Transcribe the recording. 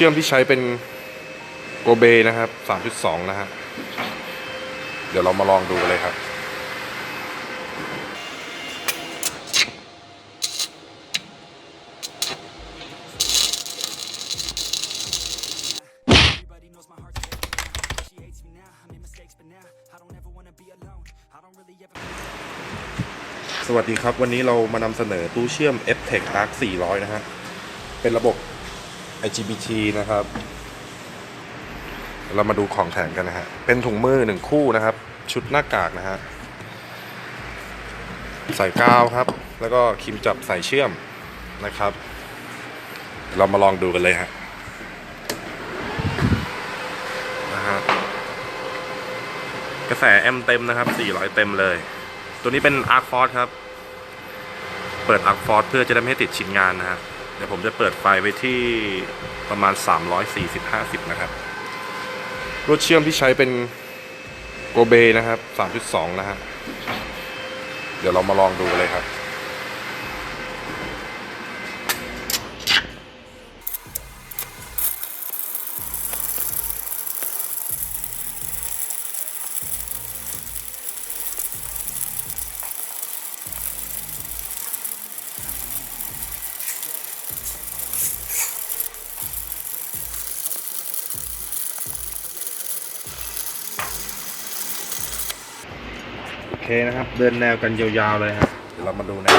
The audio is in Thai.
ชื่อมที่ใช้เป็นโกเบนะครับ 3.2 นะฮะ เดี๋ยวเรามาลองดูกันเลยครับ Everybody knows my heart's fake. She hates me now. I made mistakes, but now I don't ever wanna be alone. I don't really ever. สวัสดีครับ วันนี้เรามานำเสนอตู้เชื่อม f-tech arc 400 นะฮะ เป็นระบบ IGBT นะครับ เรามาดูของแถมกันนะฮะ เป็นถุงมือหนึ่งคู่นะครับ ชุดหน้ากากนะฮะ ใส่กาวครับ แล้วก็ครีมจับใส่เชื่อมนะครับ เรามาลองดูกันเลยฮะนะฮะ กระแส M เต็มนะครับ 400 เต็มเลย ตัวนี้เป็น Arc Force ครับ เปิด Arc Force เพื่อจะได้ไม่ให้ติดชิ้นงานนะครับ เดี๋ยวผมจะเปิดไฟไว้ที่ประมาณ 340-50 นะครับ รถเชื่อมที่ใช้เป็นโกเบนะครับ 3.2 นะฮะ เดี๋ยวเรามาลองดูเลยครับ เคนะครับ เดินแนวกันยาวๆเลยครับเดี๋ยวเรามาดูนะ